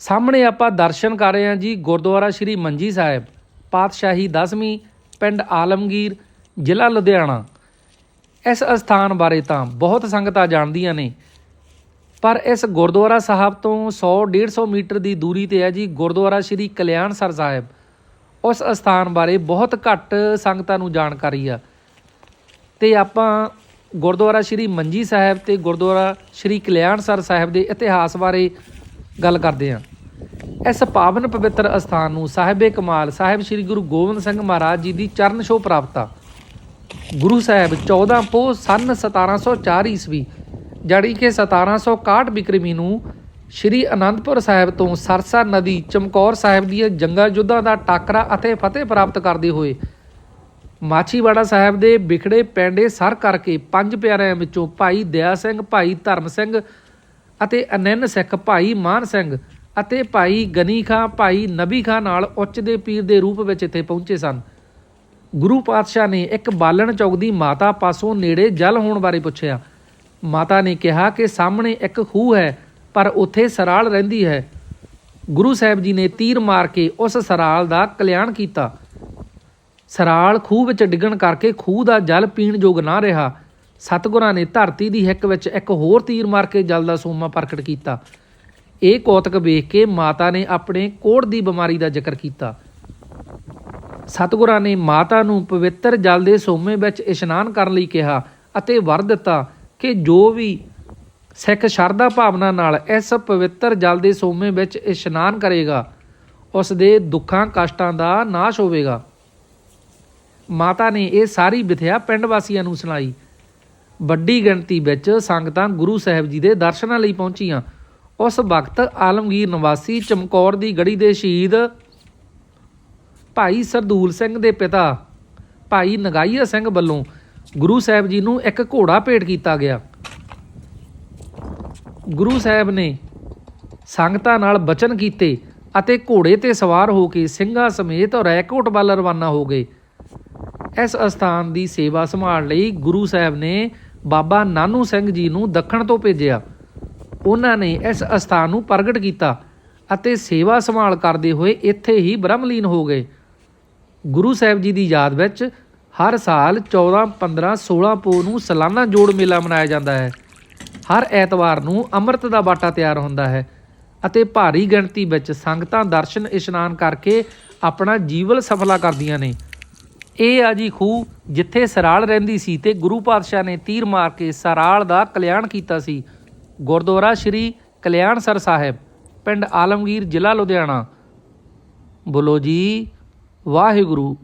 ਸਾਹਮਣੇ ਆਪਾਂ ਦਰਸ਼ਨ ਕਰ ਰਹੇ ਹਾਂ ਜੀ ਗੁਰਦੁਆਰਾ ਸ਼੍ਰੀ ਮੰਜੀ ਸਾਹਿਬ, ਪਾਤਸ਼ਾਹੀ 10ਵੀਂ ਪਿੰਡ ਆਲਮਗੀਰ, ਜ਼ਿਲ੍ਹਾ ਲੁਧਿਆਣਾ। ਇਸ ਅਸਥਾਨ ਬਾਰੇ ਤਾਂ ਬਹੁਤ ਸੰਗਤਾਂ ਜਾਣਦੀਆਂ ਨੇ, ਪਰ ਇਸ ਗੁਰਦੁਆਰਾ ਸਾਹਿਬ ਤੋਂ 100 150 ਮੀਟਰ ਦੀ ਦੂਰੀ ਤੇ ਹੈ ਜੀ ਗੁਰਦੁਆਰਾ ਸ਼੍ਰੀ ਕਲਿਆਣ ਸਰ ਸਾਹਿਬ। ਉਸ ਅਸਥਾਨ ਬਾਰੇ ਬਹੁਤ ਘੱਟ ਸੰਗਤਾਂ ਨੂੰ ਜਾਣਕਾਰੀ ਆ। ਤੇ ਆਪਾਂ ਗੁਰਦੁਆਰਾ ਸ਼੍ਰੀ ਮੰਜੀ ਸਾਹਿਬ ਤੇ ਗੁਰਦੁਆਰਾ ਸ਼੍ਰੀ ਕਲਿਆਣ ਸਰ ਸਾਹਿਬ ਦੇ ਇਤਿਹਾਸ ਬਾਰੇ ਗੱਲ ਕਰਦੇ ਹਾਂ। ਇਸ ਪਾਵਨ ਪਵਿੱਤਰ ਅਸਥਾਨ ਨੂੰ ਸਾਹਿਬੇ ਕਮਾਲ, ਸਾਹਿਬ ਸ੍ਰੀ ਗੁਰੂ ਗੋਬਿੰਦ ਸਿੰਘ ਮਹਾਰਾਜ ਜੀ ਦੀ ਚਰਨ ਛੋਹ ਪ੍ਰਾਪਤ ਆ। ਗੁਰੂ ਸਾਹਿਬ 14 ਪੋਹ ਸਨ 1704 ਈਸਵੀ ਜੜੀ ਕਿ 1761 ਬਿਕਰਮੀ ਨੂੰ ਸ਼੍ਰੀ ਅਨੰਦਪੁਰ ਸਾਹਿਬ ਤੋਂ ਸਰਸਾ ਨਦੀ ਚਮਕੌਰ ਸਾਹਿਬ ਦੀਆਂ ਜੰਗਾਂ ਯੁੱਧਾਂ ਦਾ ਟਾਕਰਾ ਅਤੇ ਫਤਿਹ ਪ੍ਰਾਪਤ ਕਰਦੇ ਹੋਏ, ਮਾਛੀਵਾੜਾ ਸਾਹਿਬ ਦੇ ਵਿਖੜੇ ਪੈਂਡੇ ਸਰ ਕਰਕੇ ਪੰਜ ਪਿਆਰਿਆਂ ਵਿੱਚੋਂ ਭਾਈ ਦਇਆ ਸਿੰਘ, ਭਾਈ ਧਰਮ ਸਿੰਘ ਅਤੇ ਅਨੰਨ ਸਿੱਖ ਭਾਈ ਮਾਨ ਸਿੰਘ ਅਤੇ ਭਾਈ ਗਨੀ ਖਾਂ, ਭਾਈ ਨਬੀ ਖਾਂ ਨਾਲ ਉੱਚ ਦੇ ਪੀਰ ਦੇ ਰੂਪ ਵਿੱਚ ਇੱਥੇ ਪਹੁੰਚੇ ਸਨ। ਗੁਰੂ ਪਾਤਸ਼ਾਹ ਨੇ ਇੱਕ ਬਾਲਣ ਚੌਕ ਦੀ ਮਾਤਾ ਪਾਸੋਂ ਨੇੜੇ ਜਲ ਹੋਣ ਬਾਰੇ ਪੁੱਛਿਆ। ਮਾਤਾ ਨੇ ਕਿਹਾ ਕਿ ਸਾਹਮਣੇ ਇੱਕ ਖੂਹ ਹੈ, ਪਰ ਉੱਥੇ ਸਰਾਲ ਰਹਿੰਦੀ ਹੈ। ਗੁਰੂ ਸਾਹਿਬ ਜੀ ਨੇ ਤੀਰ ਮਾਰ ਕੇ ਉਸ ਸਰਾਲ ਦਾ ਕਲਿਆਣ ਕੀਤਾ। ਸਰਾਲ ਖੂਹ ਵਿੱਚ ਡਿੱਗਣ ਕਰਕੇ ਖੂਹ ਦਾ ਜਲ ਪੀਣ ਯੋਗ ਨਾ ਰਿਹਾ। ਸਤਿਗੁਰਾਂ ਨੇ ਧਰਤੀ ਦੀ ਹਿੱਕ ਵਿੱਚ ਇੱਕ ਹੋਰ ਤੀਰ ਮਾਰ ਕੇ ਜਲ ਦਾ ਸੋਮਾ ਪ੍ਰਗਟ ਕੀਤਾ। ਇਹ ਕੌਤਕ ਵੇਖ ਕੇ ਮਾਤਾ ਨੇ ਆਪਣੇ ਕੋੜ ਦੀ ਬਿਮਾਰੀ ਦਾ ਜ਼ਿਕਰ ਕੀਤਾ। ਸਤਿਗੁਰਾਂ ਨੇ ਮਾਤਾ ਨੂੰ ਪਵਿੱਤਰ ਜਲ ਦੇ ਸੋਮੇ ਵਿੱਚ ਇਸ਼ਨਾਨ ਕਰਨ ਲਈ ਕਿਹਾ ਅਤੇ ਵਰ ਦਿੱਤਾ ਕਿ ਜੋ ਵੀ ਸਿੱਖ ਸ਼ਰਧਾ ਭਾਵਨਾ ਨਾਲ ਇਸ ਪਵਿੱਤਰ ਜਲ ਦੇ ਸੋਮੇ ਵਿੱਚ ਇਸ਼ਨਾਨ ਕਰੇਗਾ, ਉਸ ਦੇ ਦੁੱਖਾਂ ਕਸ਼ਟਾਂ ਦਾ ਨਾਸ਼ ਹੋਵੇਗਾ। ਮਾਤਾ ਨੇ ਇਹ ਸਾਰੀ ਵਿਥਿਆ ਪਿੰਡ ਵਾਸੀਆਂ ਨੂੰ ਸੁਣਾਈ। ਵੱਡੀ ਗਿਣਤੀ ਵਿੱਚ ਸੰਗਤਾਂ ਗੁਰੂ ਸਾਹਿਬ ਜੀ ਦੇ ਦਰਸ਼ਨਾਂ ਲਈ ਪਹੁੰਚੀਆਂ। ਉਸ ਵਕਤ ਆਲਮਗੀਰ ਨਿਵਾਸੀ ਚਮਕੌਰ ਦੀ ਗੜੀ ਦੇ ਸ਼ਹੀਦ ਭਾਈ ਸਰਦੂਲ ਸਿੰਘ ਦੇ ਪਿਤਾ, ਭਾਈ ਨਗਾਈਆ ਸਿੰਘ ਵੱਲੋਂ ਗੁਰੂ ਸਾਹਿਬ ਜੀ ਨੂੰ ਇੱਕ ਘੋੜਾ ਭੇਟ ਕੀਤਾ ਗਿਆ। ਗੁਰੂ ਸਾਹਿਬ ਨੇ ਸੰਗਤਾਂ ਨਾਲ ਬਚਨ ਕੀਤੇ ਅਤੇ ਘੋੜੇ ਤੇ ਸਵਾਰ ਹੋ ਕੇ ਸਿੰਘਾਂ ਸਮੇਤ ਰੈਕੋਟ ਵੱਲ ਰਵਾਨਾ ਹੋ ਗਏ। ਇਸ ਅਸਥਾਨ ਦੀ ਸੇਵਾ ਸੰਭਾਲ ਲਈ ਗੁਰੂ ਸਾਹਿਬ ਨੇ ਬਾਬਾ ਨਾਨੂ ਸਿੰਘ ਜੀ ਨੂੰ ਦੱਖਣ ਤੋਂ ਭੇਜਿਆ। ਉਹਨਾਂ ਨੇ ਇਸ ਅਸਥਾਨ ਨੂੰ ਪ੍ਰਗਟ ਕੀਤਾ ਅਤੇ ਸੇਵਾ ਸੰਭਾਲ ਕਰਦੇ ਹੋਏ ਇੱਥੇ ਹੀ ਬ੍ਰਹਮਲੀਨ ਹੋ ਗਏ। ਗੁਰੂ ਸਾਹਿਬ ਜੀ ਦੀ ਯਾਦ ਵਿੱਚ ਹਰ ਸਾਲ 14 15 16 ਪੋ ਨੂੰ ਸਾਲਾਨਾ ਜੋੜ ਮੇਲਾ ਮਨਾਇਆ ਜਾਂਦਾ ਹੈ। ਹਰ ਐਤਵਾਰ ਨੂੰ ਅੰਮ੍ਰਿਤ ਦਾ ਬਾਟਾ ਤਿਆਰ ਹੁੰਦਾ ਹੈ ਅਤੇ ਭਾਰੀ ਗਿਣਤੀ ਵਿੱਚ ਸੰਗਤਾਂ ਦਰਸ਼ਨ ਇਸ਼ਨਾਨ ਕਰਕੇ ਆਪਣਾ ਜੀਵਨ ਸਫਲਾ ਕਰਦੀਆਂ ਨੇ। ਇਹ ਆ ਜੀ ਖੂਹ ਜਿੱਥੇ ਸਰਾਲ ਰਹਿੰਦੀ ਸੀ ਤੇ ਗੁਰੂ ਪਾਤਸ਼ਾਹ ਨੇ ਤੀਰ ਮਾਰ ਕੇ ਸਰਾਲ ਦਾ ਕਲਿਆਣ ਕੀਤਾ ਸੀ। ਗੁਰਦੁਆਰਾ ਸ਼੍ਰੀ ਕਲਿਆਣਸਰ ਸਾਹਿਬ, ਪਿੰਡ ਆਲਮਗੀਰ, ਜ਼ਿਲ੍ਹਾ ਲੁਧਿਆਣਾ। ਬੋਲੋ ਜੀ, ਵਾਹਿਗੁਰੂ।